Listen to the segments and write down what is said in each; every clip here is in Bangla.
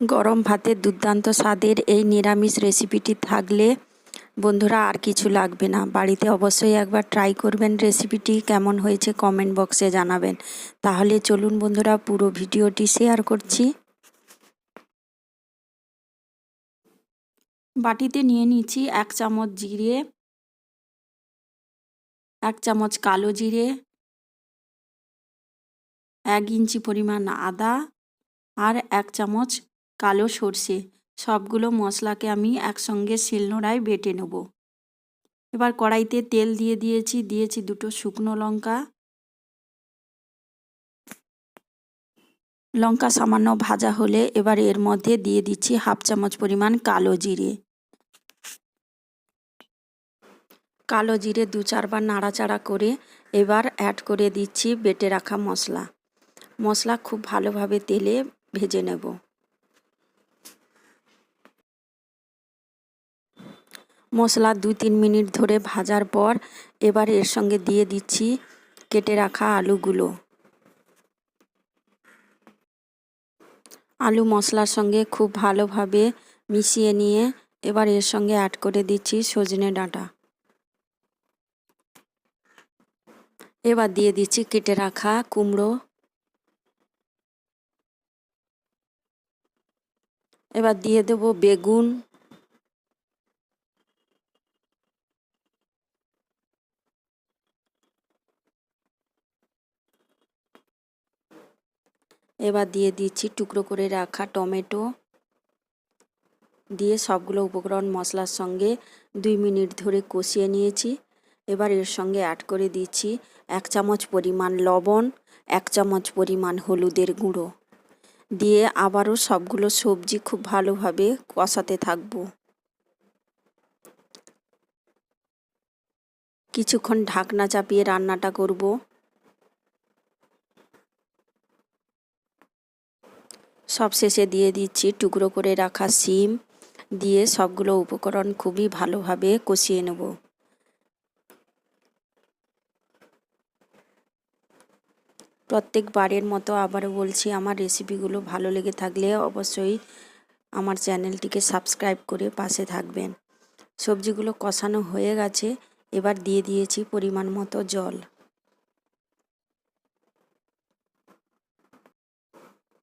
গরম ভাতের দুর্দান্ত স্বাদের এই নিরামিষ রেসিপিটি থাকলে বন্ধুরা আর কিছু লাগবে না। বাড়িতে অবশ্যই একবার ট্রাই করবেন রেসিপিটি কেমন হয়েছে কমেন্ট বক্সে জানাবেন। তাহলে চলুন বন্ধুরা, পুরো ভিডিওটি শেয়ার করছি। বাটিতে নিয়ে নিচ্ছি এক চামচ জিরে, এক চামচ কালো জিরে, এক ইঞ্চি পরিমাণ আদা আর এক চামচ কালো সর্ষে, সবগুলো মশলাকে আমি একসঙ্গে শিলনোড়ায় বেটে নেব। এবার কড়াইতে তেল দিয়ে দিয়েছি দিয়েছি দুটো শুকনো লঙ্কা। লঙ্কা সামান্য ভাজা হলে এবার এর মধ্যে দিয়ে দিচ্ছি হাফ চামচ পরিমাণ কালো জিরে। কালো জিরে দু চারবার নাড়াচাড়া করে এবার অ্যাড করে দিচ্ছি বেটে রাখা মশলা। মশলা খুব ভালোভাবে তেলে ভেজে নেব। মশলা দু তিন মিনিট ধরে ভাজার পর এবার এর সঙ্গে দিয়ে দিচ্ছি কেটে রাখা আলুগুলো। আলু মশলার সঙ্গে খুব ভালোভাবে মিশিয়ে নিয়ে এবার এর সঙ্গে অ্যাড করে দিচ্ছি সজনে ডাঁটা। এবার দিয়ে দিচ্ছি কেটে রাখা কুমড়ো। এবার দিয়ে দেব বেগুন। এবার দিয়ে দিচ্ছি টুকরো করে রাখা টমেটো। দিয়ে সবগুলো উপকরণ মশলার সঙ্গে দুই মিনিট ধরে কষিয়ে নিয়েছি। এবার এর সঙ্গে অ্যাড করে দিচ্ছি এক চামচ পরিমাণ লবণ, এক চামচ পরিমাণ হলুদের গুঁড়ো। দিয়ে আবারও সবগুলো সবজি খুব ভালোভাবে কষাতে থাকব। কিছুক্ষণ ঢাকনা চাপিয়ে রান্নাটা করব। সব শেষে দিয়ে দিচ্ছি টুকরো করে রাখা শিম দিয়ে সবগুলো উপকরণ খুবই ভালোভাবে কষিয়ে নেব। প্রত্যেকবারের মতো আবারও বলছি, আমার রেসিপিগুলো ভালো লেগে থাকলে অবশ্যই আমার চ্যানেলটিকে সাবস্ক্রাইব করে পাশে থাকবেন। সবজিগুলো কষানো হয়ে গেছে, এবার দিয়ে দিয়েছি পরিমাণ মতো জল।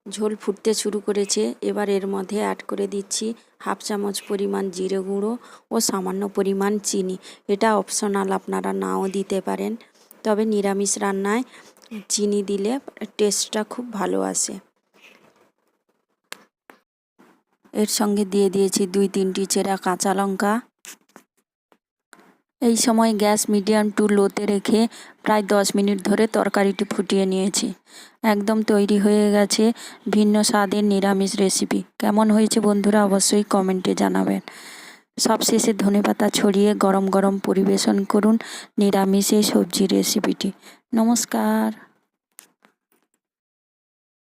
ঝোল ফুটতে শুরু করেছে। এবার এর মধ্যে অ্যাড করে দিচ্ছি হাফ চামচ পরিমাণ জিরে গুঁড়ো ও সামান্য পরিমাণ চিনি। এটা অপশনাল আপনারা নাও দিতে পারেন। তবে নিরামিষ রান্নায় চিনি দিলে টেস্টটা খুব ভালো আসে। এর সঙ্গে দিয়ে দিয়েছি দুই তিনটি চেরা কাঁচা লঙ্কা। এই সময় গ্যাস মিডিয়াম টু লোতে রেখে প্রায় দশ মিনিট ধরে তরকারিটি ফুটিয়ে নিয়েছি। একদম তৈরি হয়ে গেছে ভিন্ন স্বাদের নিরামিষ রেসিপি। কেমন হয়েছে বন্ধুরা অবশ্যই কমেন্টে জানাবেন। সবশেষে ধনেপাতা ছড়িয়ে গরম গরম পরিবেশন করুন নিরামিষ সবজি রেসিপিটি। নমস্কার।